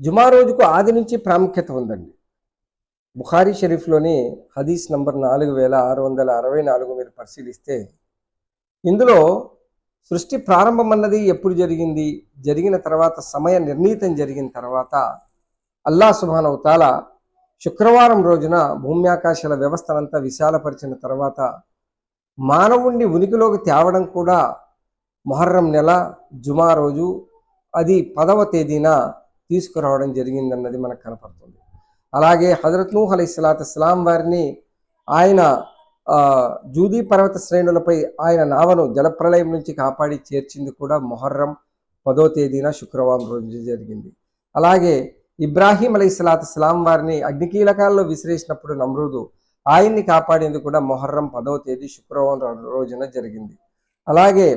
జుమా రోజుకు ఆది నుంచి ప్రాముఖ్యత ఉందండి. బుఖారీ షరీఫ్లోని హదీస్ నంబర్ నాలుగు వేల ఆరు వందల అరవై నాలుగు మీరు పరిశీలిస్తే ఇందులో సృష్టి ప్రారంభం అన్నది ఎప్పుడు జరిగింది? జరిగిన తర్వాత సమయ నిర్ణీతం జరిగిన తర్వాత అల్లా సుభానవతాల శుక్రవారం రోజున భూమ్యాకాశాల వ్యవస్థనంతా విశాలపరిచిన తర్వాత మానవుణ్ణి ఉనికిలోకి తేవడం కూడా మొహర్రం నెల జుమా రోజు అది పదవ తేదీన తీసుకురావడం జరిగిందన్నది మనకు కనపడుతుంది. అలాగే హజరత్ నూహ్ అలీ సలాత్ ఇస్లాం వారిని ఆయన జూదీ పర్వత శ్రేణులపై ఆయన నావను జలప్రలయం నుంచి కాపాడి చేర్చింది కూడా మొహర్రం పదో తేదీన శుక్రవారం రోజు జరిగింది. అలాగే ఇబ్రాహీం అలీ సలాత్ ఇస్లాం వారిని అగ్నికీలకాల్లో విసిరేసినప్పుడు నమ్రూదు ఆయన్ని కాపాడేందుకు కూడా మొహర్రం పదవ తేదీ శుక్రవారం రోజున జరిగింది. అలాగే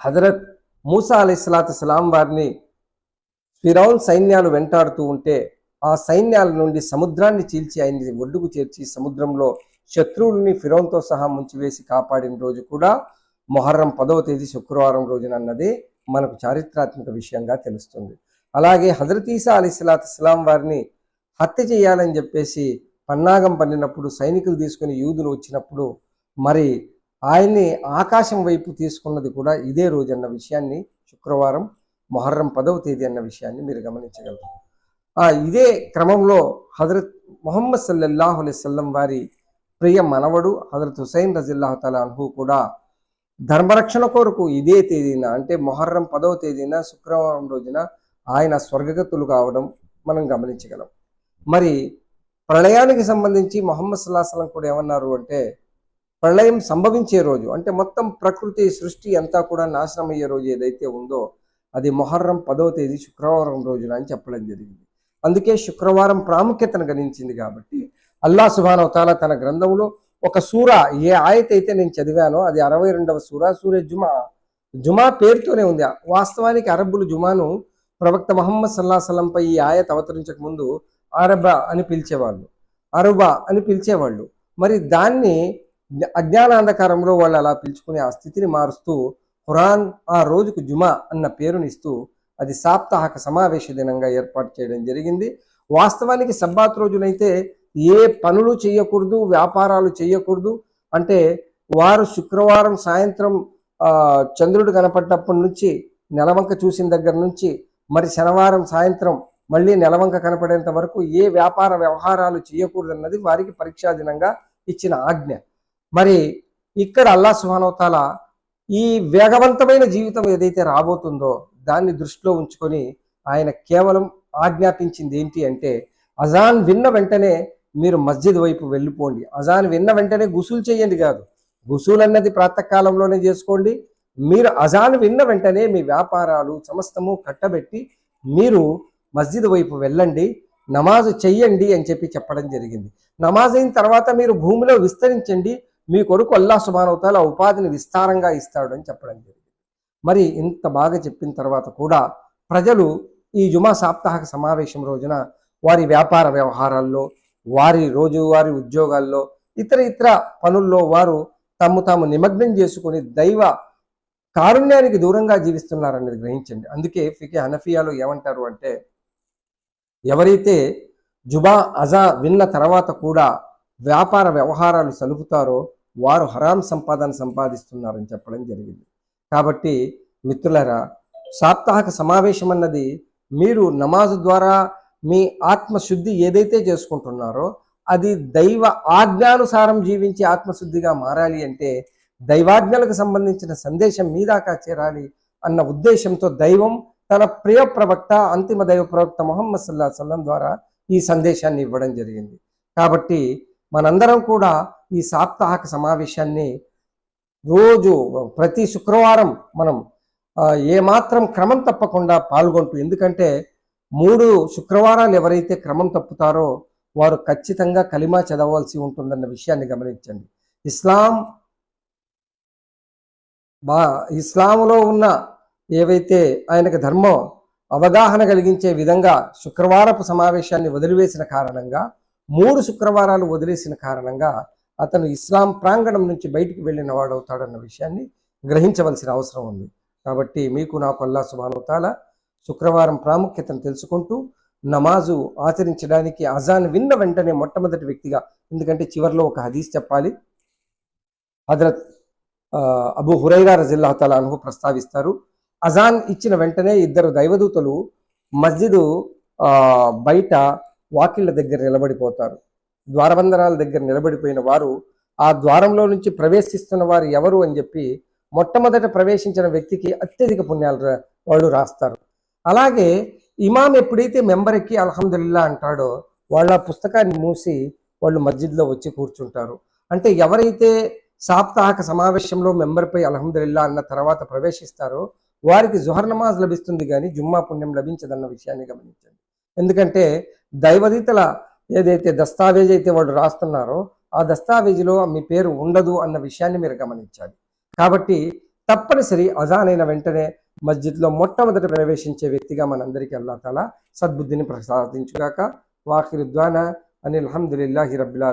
హజరత్ మూసా అలీ సలాత్ ఇస్లాం వారిని ఫిరౌన్ సైన్యాలు వెంటాడుతూ ఉంటే ఆ సైన్యాల నుండి సముద్రాన్ని చీల్చి ఆయన్ని ఒడ్డుకు చేర్చి సముద్రంలో శత్రువుల్ని ఫిరౌన్తో సహా ముంచివేసి కాపాడిన రోజు కూడా మొహర్రం పదవ తేదీ శుక్రవారం రోజున అన్నది మనకు చారిత్రాత్మక విషయంగా తెలుస్తుంది. అలాగే హజరత్ ఈసా అలీ ఇస్లాం వారిని హత్య చేయాలని చెప్పేసి పన్నాగం పన్నినప్పుడు సైనికులు తీసుకుని యూదులు వచ్చినప్పుడు మరి ఆయన్ని ఆకాశం వైపు తీసుకున్నది కూడా ఇదే రోజు అన్న విషయాన్ని శుక్రవారం మొహర్రం పదవ తేదీ అన్న విషయాన్ని మీరు గమనించగలరు. ఇదే క్రమంలో హజరత్ మొహమ్మద్ సల్లల్లాహు అలైస్లం వారి ప్రియ మనవడు హజరత్ హుసైన్ రజిల్లాహు తలా కూడా ధర్మరక్షణ కొరకు ఇదే తేదీన అంటే మొహర్రం పదవ తేదీన శుక్రవారం రోజున ఆయన స్వర్గగతులు కావడం మనం గమనించగలం. మరి ప్రళయానికి సంబంధించి మొహమ్మద్ సల్లాహలం కూడా ఏమన్నారు అంటే ప్రళయం సంభవించే రోజు అంటే మొత్తం ప్రకృతి సృష్టి అంతా కూడా నాశనం అయ్యే రోజు ఏదైతే ఉందో అది మొహర్రం పదవ తేదీ శుక్రవారం రోజున అని చెప్పడం జరిగింది. అందుకే శుక్రవారం ప్రాముఖ్యతను గణించింది కాబట్టి అల్లా సుబానవతాల తన గ్రంథంలో ఒక సూర ఏ ఆయత అయితే నేను చదివానో అది అరవై రెండవ సూర సూర్య జుమా. జుమా పేరుతోనే ఉంది. వాస్తవానికి అరబ్బులు జుమాను ప్రవక్త మహమ్మద్ సల్లా సల్లంపై ఈ ఆయత అవతరించక ముందు అరబా అని పిలిచేవాళ్ళు. అరుబా అని పిలిచేవాళ్ళు. మరి దాన్ని అజ్ఞానాంధకారంలో వాళ్ళు అలా పిలుచుకునే ఆ స్థితిని మారుస్తూ ఖురాన్ ఆ రోజుకు జుమా అన్న పేరునిస్తూ అది సాప్తాహక సమావేశ దినంగా ఏర్పాటు చేయడం జరిగింది. వాస్తవానికి సబ్బాత్ రోజునైతే ఏ పనులు చేయకూడదు వ్యాపారాలు చేయకూడదు. అంటే వారు శుక్రవారం సాయంత్రం చంద్రుడు కనపడ్డప్పటి నుంచి నెలవంక చూసిన దగ్గర నుంచి మరి శనివారం సాయంత్రం మళ్ళీ నెలవంక కనపడేంత వరకు ఏ వ్యాపార వ్యవహారాలు చేయకూడదన్నది వారికి పరీక్షా దినంగా ఇచ్చిన ఆజ్ఞ. మరి ఇక్కడ అల్లా సుహానవతాల ఈ వేగవంతమైన జీవితం ఏదైతే రాబోతుందో దాన్ని దృష్టిలో ఉంచుకొని ఆయన కేవలం ఆజ్ఞాపించింది ఏంటి అంటే అజాన్ విన్న వెంటనే మీరు మస్జిద్ వైపు వెళ్ళిపోండి. అజాన్ విన్న వెంటనే గుసులు చేయండి కాదు. గుసూలు అన్నది ప్రాతకాలంలోనే చేసుకోండి. మీరు అజాన్ విన్న వెంటనే మీ వ్యాపారాలు సమస్తము కట్టబెట్టి మీరు మస్జిద్ వైపు వెళ్ళండి. నమాజు చెయ్యండి అని చెప్పి చెప్పడం జరిగింది. నమాజ్ అయిన తర్వాత మీరు భూమిలో విస్తరించండి. మీ కొరకు అల్లా సుబానవతాల ఉపాధిని విస్తారంగా ఇస్తాడు అని చెప్పడం జరిగింది. మరి ఇంత బాగా చెప్పిన తర్వాత కూడా ప్రజలు ఈ జుమా సాప్తాహక సమావేశం రోజున వారి వ్యాపార వ్యవహారాల్లో వారి రోజువారి ఉద్యోగాల్లో ఇతర ఇతర పనుల్లో వారు తమ్ము తాము నిమగ్నం చేసుకుని దైవ కారుణ్యానికి దూరంగా జీవిస్తున్నారనేది గ్రహించండి. అందుకే ఫికే హనఫియాలో ఏమంటారు అంటే ఎవరైతే జుబా అజా విన్న తర్వాత కూడా వ్యాపార వ్యవహారాలు సలుపుతారో వారు హరాం సంపాదన సంపాదిస్తున్నారని చెప్పడం జరిగింది. కాబట్టి మిత్రులరా సాప్తాహక సమావేశం అన్నది మీరు నమాజు ద్వారా మీ ఆత్మశుద్ధి ఏదైతే చేసుకుంటున్నారో అది దైవ ఆజ్ఞానుసారం జీవించి ఆత్మశుద్ధిగా మారాలి అంటే దైవాజ్ఞలకు సంబంధించిన సందేశం మీ దాకా చేరాలి అన్న ఉద్దేశంతో దైవం తన ప్రియ ప్రవక్త అంతిమ దైవ ప్రవక్త మొహమ్మద్ సల్లా సల్లం ద్వారా ఈ సందేశాన్ని ఇవ్వడం జరిగింది. కాబట్టి మనందరం కూడా ఈ సాప్తాహక సమావేశాన్ని రోజు ప్రతి శుక్రవారం మనం ఏమాత్రం క్రమం తప్పకుండా పాల్గొంటూ ఎందుకంటే మూడు శుక్రవారాలు ఎవరైతే క్రమం తప్పుతారో వారు ఖచ్చితంగా కలిమా చదవలసి ఉంటుందన్న విషయాన్ని గమనించండి. ఇస్లాం బా ఇస్లాంలో ఉన్న ఏవైతే ఆయనకు ధర్మం అవగాహన కలిగించే విధంగా శుక్రవారపు సమావేశాన్ని వదిలివేసిన కారణంగా మూడు శుక్రవారాలు వదిలేసిన కారణంగా అతను ఇస్లాం ప్రాంగణం నుంచి బయటికి వెళ్ళిన వాడవుతాడన్న విషయాన్ని గ్రహించవలసిన అవసరం ఉంది. కాబట్టి మీకు నాకు అల్లా సుబానుతాల శుక్రవారం ప్రాముఖ్యతను తెలుసుకుంటూ నమాజు ఆచరించడానికి అజాన్ విన్న వెంటనే మొట్టమొదటి వ్యక్తిగా ఎందుకంటే చివరిలో ఒక హదీస్ చెప్పాలి. హజరత్ అబు హురైరా రజిల్లా తలాను ప్రస్తావిస్తారు. అజాన్ ఇచ్చిన వెంటనే ఇద్దరు దైవదూతలు మస్జిదు బయట వాకిళ్ళ దగ్గర నిలబడిపోతారు. ద్వారబంధనాల దగ్గర నిలబడిపోయిన వారు ఆ ద్వారంలో నుంచి ప్రవేశిస్తున్న వారు ఎవరు అని చెప్పి మొట్టమొదట ప్రవేశించిన వ్యక్తికి అత్యధిక పుణ్యాలు వాళ్ళు రాస్తారు. అలాగే ఇమాం ఎప్పుడైతే మెంబర్ ఎక్కి అల్హమ్దుల్లా అంటాడో వాళ్ళ పుస్తకాన్ని మూసి వాళ్ళు మస్జిద్లో వచ్చి కూర్చుంటారు. అంటే ఎవరైతే సాప్తాహక సమావేశంలో మెంబర్పై అల్హమ్దుల్లా అన్న తర్వాత ప్రవేశిస్తారో వారికి జుహర్ నమాజ్ లభిస్తుంది కానీ జుమ్మా పుణ్యం లభించదన్న విషయాన్ని గమనించండి. ఎందుకంటే దైవదితల ఏదైతే దస్తావేజ్ అయితే వాళ్ళు రాస్తున్నారో ఆ దస్తావేజీలో మీ పేరు ఉండదు అన్న విషయాన్ని మీరు గమనించాలి. కాబట్టి తప్పనిసరి అజాన్ అయిన వెంటనే మస్జిద్లో మొట్టమొదట ప్రవేశించే వ్యక్తిగా మనందరికీ అల్లా తాలా సద్బుద్ధిని ప్రసాదించుగాక. వాఖిరుద్వానా అని అల్హమ్దులిల్లాహి రబ్బిల్